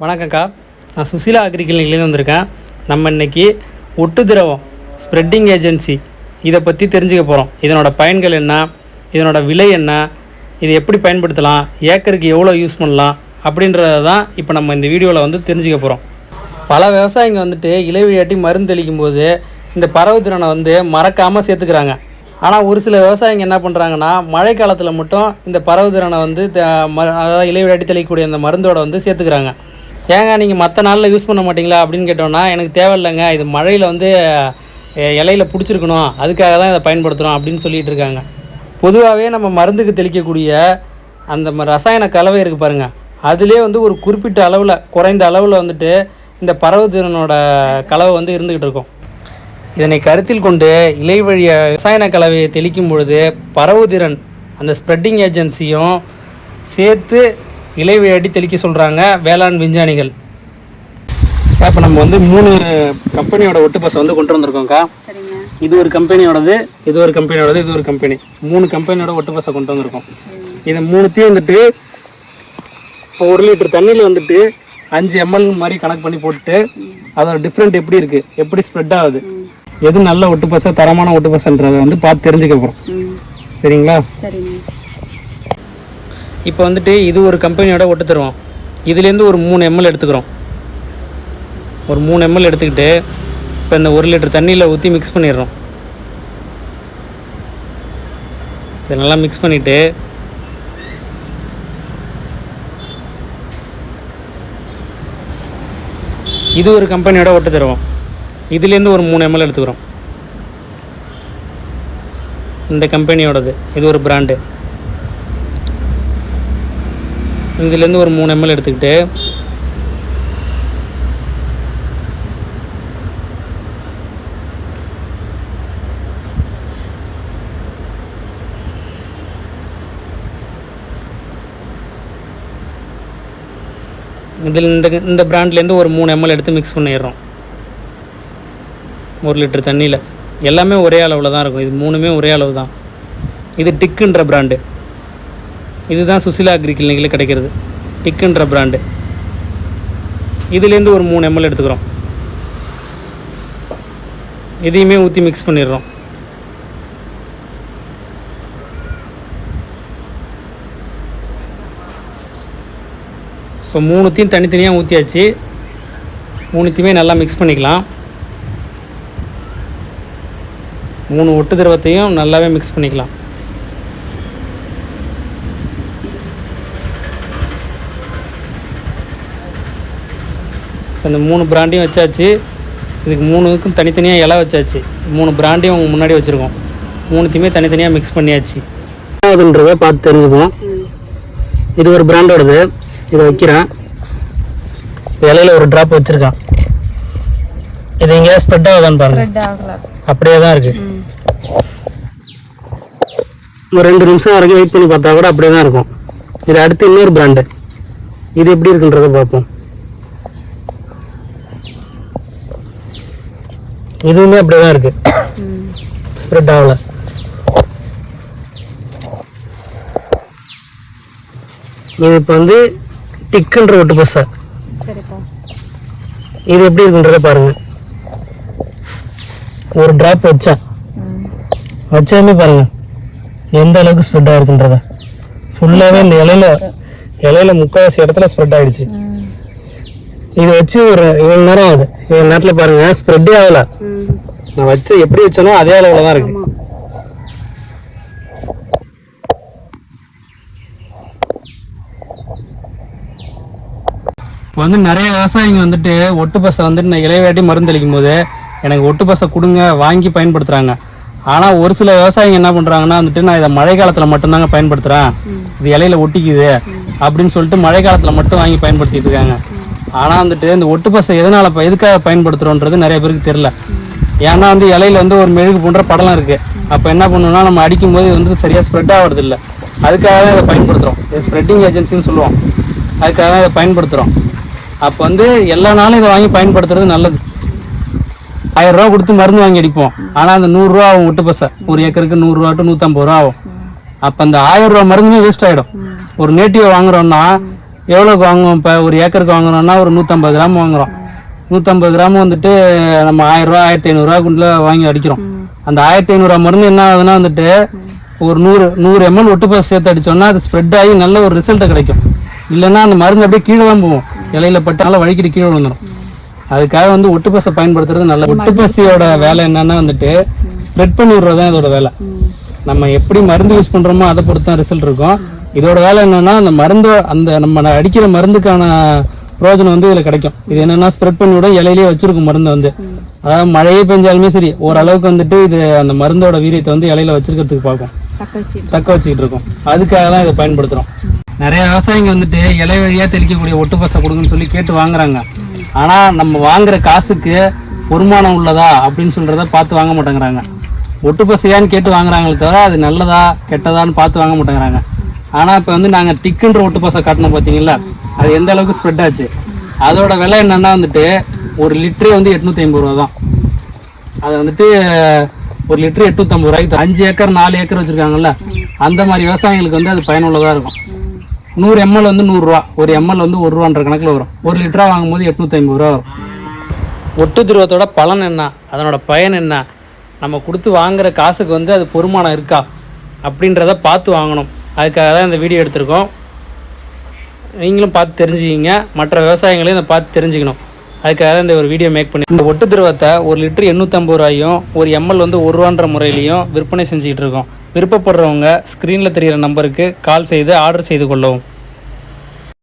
வணக்கம்க்கா. நான் சுசிலா அக்ரிகல்னிலேருந்து வந்திருக்கேன். நம்ம இன்னைக்கு ஒட்டு திரவம் ஸ்ப்ரெட்டிங் ஏஜென்சி இதை பற்றி தெரிஞ்சுக்க போகிறோம் இதனோட பயன்கள் என்ன? இதனோட விலை என்ன? இதை எப்படி பயன்படுத்தலாம்? ஏக்கருக்கு எவ்வளோ யூஸ் பண்ணலாம்? அப்படின்றத தான் இப்போ நம்ம இந்த வீடியோவில் வந்து தெரிஞ்சுக்க போகிறோம் பல விவசாயிங்க வந்துட்டு இலைவியாட்டி மருந்து தெளிக்கும் போது இந்த பறவை திறனை வந்து மறக்காமல் சேர்த்துக்கிறாங்க. ஆனால் ஒரு சில விவசாயிங்க என்ன பண்ணுறாங்கன்னா மழை காலத்தில் மட்டும் இந்த பறவை திறனை வந்து த- ம- அதாவது இலைவியாட்டி தெளிக்கக்கூடிய அந்த மருந்தோட வந்து சேர்த்துக்கிறாங்க. ஏங்க நீங்கள் மற்ற நாளில் யூஸ் பண்ண மாட்டிங்களா அப்படின்னு கேட்டோன்னா எனக்கு தேவையில்லைங்க. இது மழையில் வந்து இலையில் இலையில பிடிச்சிருக்கணும். அதுக்காக தான் இதை பயன்படுத்துகிறோம் அப்படின்னு சொல்லிகிட்டு இருக்காங்க. பொதுவாகவே நம்ம மருந்துக்கு தெளிக்கக்கூடிய அந்த ரசாயன கலவை இருக்குது பாருங்கள் அதிலே வந்து ஒரு குறிப்பிட்ட அளவில் குறைந்த அளவில் வந்துட்டு இந்த பறவைத்திறனோட கலவை வந்து இருந்துக்கிட்டு இருக்கும். இதனை கருத்தில் கொண்டு இலை வழிய ரசாயன கலவையை தெளிக்கும் பொழுது பரவுதிறன் அந்த ஸ்ப்ரெட்டிங் ஏஜென்சியும் சேர்த்து இலை வழியாட்டி தெளிக்க சொல்கிறாங்க வேளாண் விஞ்ஞானிகள். இப்போ நம்ம வந்து மூணு கம்பெனியோட ஒட்டுப்பசை வந்து கொண்டு வந்திருக்கோம்க்கா. சரிங்க. இது ஒரு கம்பெனியோடது இது ஒரு கம்பெனியோடது இது ஒரு கம்பெனி மூணு கம்பெனியோட ஒட்டுப்பசை கொண்டு வந்திருக்கோம். இதை மூணுத்தையும் வந்துட்டு இப்போ ஒரு லிட்டர் தண்ணியில் வந்துட்டு அஞ்சு எம்எல் மாதிரி கணக்கு பண்ணி போட்டு அதோட டிஃப்ரெண்ட் எப்படி இருக்குது எப்படி ஸ்ப்ரெட் ஆகுது எது நல்ல ஒட்டுப்பசை தரமான ஒட்டுப்பசைன்றதை வந்து பார்த்து தெரிஞ்சுக்க போகிறோம் சரிங்களா? சரிங்க. இப்போ வந்துட்டு இது ஒரு கம்பெனியோட ஒட்டு தருவோம். இதுலேருந்து ஒரு மூணு எம்எல் எடுத்துக்கிறோம். ஒரு மூணு எம்எல் எடுத்துக்கிட்டு இப்போ இந்த ஒரு லிட்டர் தண்ணியில் ஊற்றி மிக்ஸ் பண்ணிடுறோம். இதை நல்லா மிக்ஸ் பண்ணிவிட்டு இது ஒரு கம்பெனியோட ஒட்டு தருவோம். இதுலேருந்து ஒரு மூணு எம்எல் எடுத்துக்கிறோம். இந்த கம்பெனியோடது இது ஒரு பிராண்டு. இதுலேருந்து ஒரு மூணு எம்எல் எடுத்துக்கிட்டு இதில் இந்த இந்த பிராண்ட்லேருந்து ஒரு மூணு எம்எல் எடுத்து மிக்ஸ் பண்ணிடுறோம். ஒரு லிட்டர் தண்ணியில். எல்லாமே ஒரே அளவில் தான் இருக்கும். இது மூணுமே ஒரே அளவு தான். இது டிக்குன்ற பிராண்டு. இதுதான் சுசிலா அக்ரி கிளினிக்கில் கிடைக்கிறது. டிக்குன்ற பிராண்டு இதுலேருந்து ஒரு மூணு எம்எல் எடுத்துக்கிறோம். இதையுமே ஊற்றி மிக்ஸ் பண்ணிடுறோம். இப்போ மூணுத்தையும் தனித்தனியாக ஊற்றியாச்சு மூணுத்தையுமே நல்லா மிக்ஸ் பண்ணிக்கலாம். மூணு ஒட்டு திரவத்தையும் நல்லாவே மிக்ஸ் பண்ணிக்கலாம். இந்த மூணு பிராண்டையும் வச்சாச்சு. இதுக்கு மூணுக்கும் தனித்தனியாக இலை வச்சாச்சு. மூணு பிராண்டையும் உங்க முன்னாடி வச்சுருக்கோம். மூணுத்தையுமே தனித்தனியாக மிக்ஸ் பண்ணியாச்சு. என்னதுன்றதை பார்த்து தெரிஞ்சுக்குவோம். இது ஒரு பிராண்டோடது. இதை வைக்கிறேன். இலையில ஒரு ட்ராப் வச்சுருக்கான். இது எங்கேயா ஸ்ப்ரெட் ஆகுதான்னு பாருங்க. ரெட் ஆகல. அப்படியே தான் இருக்குது ஒரு ரெண்டு நிமிஷம் வரைக்கும் வெயிட் பண்ணி பார்த்தா கூட அப்படியே தான் இருக்கும். இது அடுத்து இன்னொரு பிராண்டு இது எப்படி இருக்குன்றத பார்ப்போம். இதுவுமே அப்படியே தான் இருக்கு. ம் ஸ்ப்ரெட் ஆகல. இது இப்போ வந்து டிக்குன்ற ஒட்டு பஸ்ஸை இது எப்படி இருக்குன்றத பாருங்க. ஒரு டிராப் வச்சேன் ம். வச்சதுமே பாருங்க. எந்த அளவுக்கு ஸ்ப்ரெட் ஆயிருக்குன்றத. ஃபுல்லாகவே இந்த இலையில இலையில முக்கால்வாசி இடத்துல ஸ்ப்ரெட் ஆயிடுச்சு. இது வச்சு ஒரு இவ்வளோ நேரம் ஆகுது. இவ்வளோ நேரத்தில் பாருங்க ஸ்ப்ரெட்டே ஆகல. நான் வச்சு எப்படி வச்சனோ அதே அளவில் தான் இருக்கு. இப்போ வந்து நிறைய விவசாயிங்க வந்துட்டு ஒட்டு பசை வந்துட்டு நான் இலைவேட்டி மருந்து அளிக்கும் போது எனக்கு ஒட்டு பசை கொடுங்க வாங்கி பயன்படுத்துகிறாங்க ஆனால் ஒரு சில விவசாயிங்க என்ன பண்ணுறாங்கன்னா வந்துட்டு நான் இதை மழை காலத்தில் மட்டும்தாங்க பயன்படுத்துகிறேன் இது இலையில ஒட்டிக்குது. அப்படின்னு சொல்லிட்டு மழை காலத்தில் மட்டும் வாங்கி பயன்படுத்திட்டு இருக்காங்க. ஆனால் வந்துட்டு இந்த ஒட்டு பசை எதனால் இப்போ எதுக்காக பயன்படுத்துகிறோன்றது நிறைய பேருக்கு தெரில ஏன்னா வந்து இலையில வந்து ஒரு மெழுகு போன்ற படலம் இருக்குது அப்போ என்ன பண்ணணும்னா நம்ம அடிக்கும் இது வந்து சரியாக ஸ்ப்ரெட் ஆகிறது இல்லை அதுக்காக தான் இதை பயன்படுத்துகிறோம் இது ஸ்ப்ரெட்டிங் ஏஜென்சின்னு சொல்லுவோம். அதுக்காக தான் இதை பயன்படுத்துகிறோம் அப்போ வந்து எல்லா நாளும் இதை வாங்கி பயன்படுத்துறது நல்லது. ஆயிரம் ரூபா கொடுத்து மருந்து வாங்கி அடிப்போம். ஆனால் அந்த நூறுரூவா ஆகும் ஒட்டு பசை ஒரு ஏக்கருக்கு நூறுரூவா டு நூற்றம்பது ரூபா ஆகும். அப்போ அந்த ஆயிரம் ரூபா மருந்துமே வேஸ்ட் ஆகிடும் ஒரு நேட்டிவ் வாங்குறோம்னா எவ்வளோக்கு வாங்குவோம்? இப்போ ஒரு ஏக்கருக்கு வாங்குறோம்னா ஒரு நூற்றம்பது கிராம் வாங்குறோம். நூற்றம்பது கிராம் வந்துட்டு நம்ம ஆயிரரூவா ஆயிரத்தி ஐநூறுரூவாக்குள்ள வாங்கி அடிக்கிறோம். அந்த ஆயிரத்தி ஐநூறுரூவா மருந்து என்ன ஆகுதுன்னா வந்துட்டு ஒரு நூறு நூறு எம்எல் ஒட்டுப்பாசு சேர்த்து அடிச்சோம்னா அது ஸ்ப்ரெட் ஆகி நல்ல ஒரு ரிசல்ட் கிடைக்கும். இல்லைன்னா அந்த மருந்து அப்படியே கீழே தான் போகும். இலையில பட்டால வழிக்கிட்டு கீழே விழுந்துடும் அதுக்காக வந்து ஒட்டுப்பசை பயன்படுத்துறது நல்ல ஒட்டுப்பசியோட வேலை என்னன்னா வந்துட்டு ஸ்ப்ரெட் பண்ணி விடுறது தான் இதோட வேலை. நம்ம எப்படி மருந்து யூஸ் பண்றோமோ அதை பொறுத்து தான் ரிசல்ட் இருக்கும். இதோட வேலை என்னன்னா அந்த மருந்து அந்த நம்ம அடிக்கிற மருந்துக்கான பிரயோஜனம் வந்து இதுல கிடைக்கும். இது என்னன்னா ஸ்ப்ரெட் பண்ணி விட இலையிலேயே வச்சிருக்கும் மருந்து வந்து. அதாவது மழையே பெஞ்சாலுமே சரி ஓரளவுக்கு வந்துட்டு இது அந்த மருந்தோட வீரியத்தை வந்து இலையில வச்சிருக்கிறதுக்கு பார்க்கும். தக்க வச்சு தக்க வச்சுக்கிட்டு இருக்கோம். அதுக்காக தான் இதை பயன்படுத்துறோம். நிறைய விவசாயிங்க வந்துட்டு இலை வழியா தெளிக்கக்கூடிய ஒட்டு பசை கொடுங்கன்னு சொல்லி கேட்டு வாங்குறாங்க. ஆனா நம்ம வாங்குற காசுக்கு பொறுமானம் உள்ளதா அப்படின்னு சொல்றத பார்த்து வாங்க மாட்டேங்கிறாங்க. ஒட்டு பசையான்னு கேட்டு வாங்குறாங்களே தவிர அது நல்லதா கெட்டதான்னு பார்த்து வாங்க மாட்டேங்கிறாங்க. ஆனால் இப்போ வந்து நாங்கள் டிக்குன்ற ஒட்டு பசை காட்டினோம் பார்த்தீங்களா அது எந்த அளவுக்கு ஸ்ப்ரெட் ஆச்சு? அதோட விலை என்னென்னா வந்துட்டு ஒரு லிட்டரே வந்து எட்நூற்றி ஐம்பது ரூபா தான். அது வந்துட்டு ஒரு லிட்ரு எட்நூத்தம்பது ரூபாய்க்கு அஞ்சு ஏக்கர் நாலு ஏக்கர் வச்சுருக்காங்கல்ல? அந்த மாதிரி விவசாயிகளுக்கு வந்து அது பயனுள்ளதாக இருக்கும். நூறு எம்எல் வந்து நூறுரூவா ஒரு எம்எல் வந்து ஒரு ரூபான்ற கணக்கில் வரும். ஒரு லிட்டராக வாங்கும்போது எட்நூற்றி ஐம்பது ரூபா வரும். ஒட்டு துருவத்தோட பலன் என்ன? அதனோட பயன் என்ன? நம்ம கொடுத்து வாங்குற காசுக்கு வந்து அது பொறுமானம் இருக்கா? அப்படின்றத பார்த்து வாங்கணும். அதுக்காக தான் இந்த வீடியோ எடுத்திருக்கோம். நீங்களும் பார்த்து தெரிஞ்சுக்கிங்க. மற்ற விவசாயங்களையும் இதை பார்த்து தெரிஞ்சுக்கணும். அதுக்காக தான் இந்த ஒரு வீடியோ மேக் பண்ணி இந்த ஒட்டு திரவத்தை ஒரு லிட்டர் எண்ணூற்றம்பது ரூபாயும் ஒரு எம்எல் வந்து ஒரு ரூபான்ற முறையிலையும் விற்பனை செஞ்சுக்கிட்டு இருக்கோம். விருப்பப்படுறவங்க ஸ்க்ரீனில் தெரிகிற நம்பருக்கு கால் செய்து ஆர்டர் செய்து கொள்ளவும்.